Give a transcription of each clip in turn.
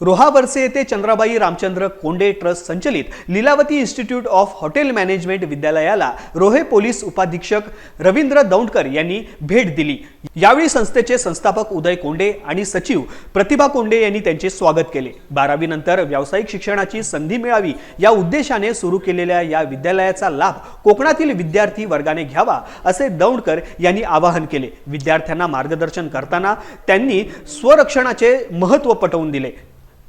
रोहाबर्से येथे चंद्राबाई रामचंद्र कोंडे ट्रस्ट संचलित Lilavati institute of hotel management विद्यालयाला Rohe police उपाधीक्षक रवींद्र दौंडकर यांनी भेट दिली. यावेळी संस्थेचे संस्थापक उदय कोंडे आणि सचिव प्रतिभा कोंडे यांनी त्यांचे स्वागत केले. बारावी नंतर व्यावसायिक शिक्षणाची संधी मिळावी या उद्देशाने सुरू केलेल्या या विद्यालयाचा लाभ कोकणातील विद्यार्थी वर्गाने घ्यावा असे दौंडकर यांनी आवाहन केले. विद्यार्थ्यांना मार्गदर्शन करताना त्यांनी स्वरक्षणाचे महत्त्व पटवून दिले.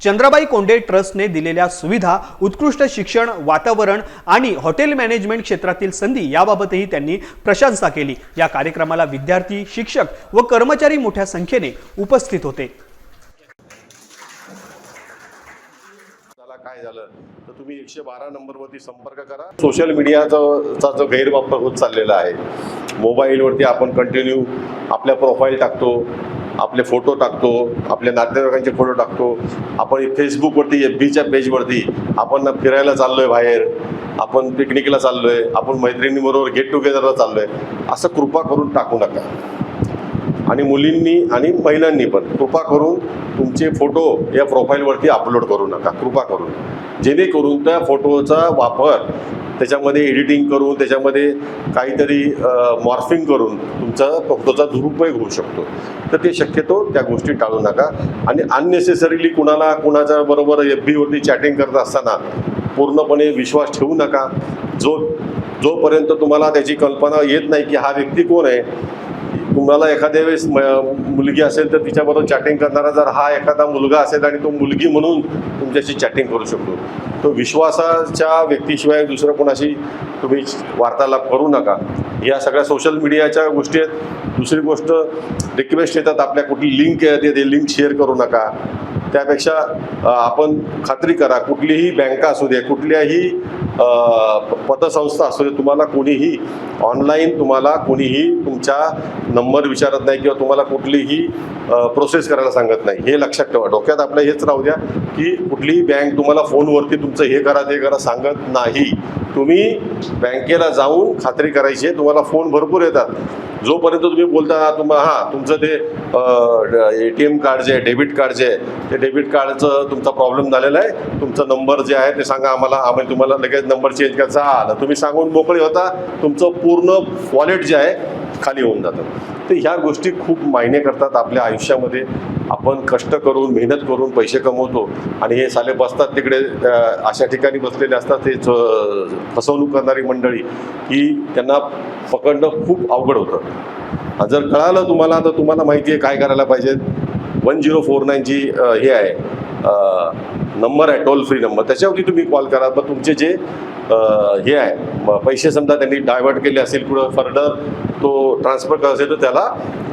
चंद्राबाई कोंडे ट्रस्टने दिलेल्या सुविधा उत्कृष्ट शिक्षण वातावरण आणि हॉटेल मॅनेजमेंट क्षेत्रातील संधी याबाबतही त्यांनी प्रशंसा केली. या कार्यक्रमाला विद्यार्थी शिक्षक व कर्मचारी मोठ्या संख्येने उपस्थित होते. काय झालं? तर तुम्ही एकशे बारा नंबरवरती संपर्क करा. सोशल मीडियाचा चा जो गैरवापर होत चाललेला आहे मोबाईलवरती आपण कंटिन्यू आपल्या प्रोफाईल टाकतो. आपले फोटो टाकतो आपल्या नातेवाईकांचे फोटो टाकतो. आपण फेसबुकवरती एफ बीच्या पेजवरती आपण फिरायला चाललोय बाहेर. आपण पिकनिकला चाललोय. आपण मैत्रिणीबरोबर गेट टुगेदरला चाललोय. असं कृपा करून टाकू नका. आणि मुलींनी आणि महिलांनी पण कृपा करून तुमचे फोटो या प्रोफाईलवरती अपलोड करू नका. कृपा करून. जेणेकरून त्या फोटोचा वापर त्याच्यामध्ये एडिटिंग करून त्याच्यामध्ये काहीतरी मॉर्फिंग करून तुमचा फोटोचा दुरुपयोग होऊ शकतो. तर ते शक्यतो त्या गोष्टी टाळू नका. आणि अननेसेसरीली कुणाला कुणाच्या बरोबर एफ बीवरती चॅटिंग करत असताना पूर्णपणे विश्वास ठेवू नका. जो जोपर्यंत तुम्हाला त्याची कल्पना येत नाही की हा व्यक्ती कोण आहे तुम्हाला एखाद्या वेळेस म- मुलगी असेल तर तिच्याबरोबर चॅटिंग करणारा जर हा एखादा मुलगा असेल आणि तो मुलगी म्हणून तुमच्याशी चॅटिंग करू शकतो. तो विश्वासाच्या व्यक्तीशिवाय दुसरं कोणाशी तुम्ही वार्तालाप करू नका. या सगळ्या सोशल मीडियाच्या गोष्टी आहेत. दुसरी गोष्ट रिक्वेस्ट येतात आपल्या कुठली लिंक येते ते लिंक शेअर करू नका. त्यापेक्षा आपण खात्री करा कुठलीही बँका असू दे कुठल्याही पतसंस्था असू दे तुम्हाला कोणीही ऑनलाईन तुम्हाला कोणीही तुमचा नंबर विचारत नाही किंवा तुम्हाला कुठलीही प्रोसेस करायला सांगत नाही. हे लक्षात ठेवा. डोक्यात आपलं हेच राहू द्या की कुठलीही बँक तुम्हाला फोनवरती तुमचं हे करा ते करा सांगत नाही. तुम्ही बँकेला जाऊन खात्री करायची आहे. तुम्हाला फोन भरपूर येतात. जोपर्यंत तुम्ही बोलता तुम्हाला हां तुमचं ते ए टी एम कार्ड जे आहे डेबिट कार्ड जे आहे ते डेबिट कार्डचं तुमचा प्रॉब्लेम झालेला आहे. तुमचा नंबर जे आहे ते सांगा आम्हाला. आम्ही तुम्हाला लगेच नंबर चेंज करायचा. आलं तुम्ही सांगून मोकळे होता. तुमचं पूर्ण वॉलेट जे आहे खाली होऊन जातं. तर ह्या गोष्टी खूप मायने करतात आपल्या आयुष्यामध्ये. आपण कष्ट करून मेहनत करून पैसे कमवतो. आणि हे साले बसतात तिकडे अशा ठिकाणी बसलेले असतात. ते फसवणूक करणारी मंडळी की त्यांना पकडणं खूप अवघड होतं. जर कळालं तुम्हाला तर तुम्हाला माहिती आहे काय करायला पाहिजे. वन झिरो फोर नाईनची हे आहे. नंबर आहे टोल फ्री नंबर. त्याच्यावरती तुम्ही कॉल करा. मग तुमचे जे हे आहे पैसे समजा त्यांनी डायव्हर्ट केले असेल कुठं फर्दर तो ट्रान्सफर करायचा असेल तर त्याला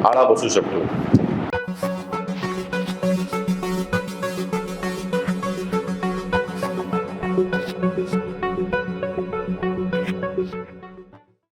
आळा बसू शकतो.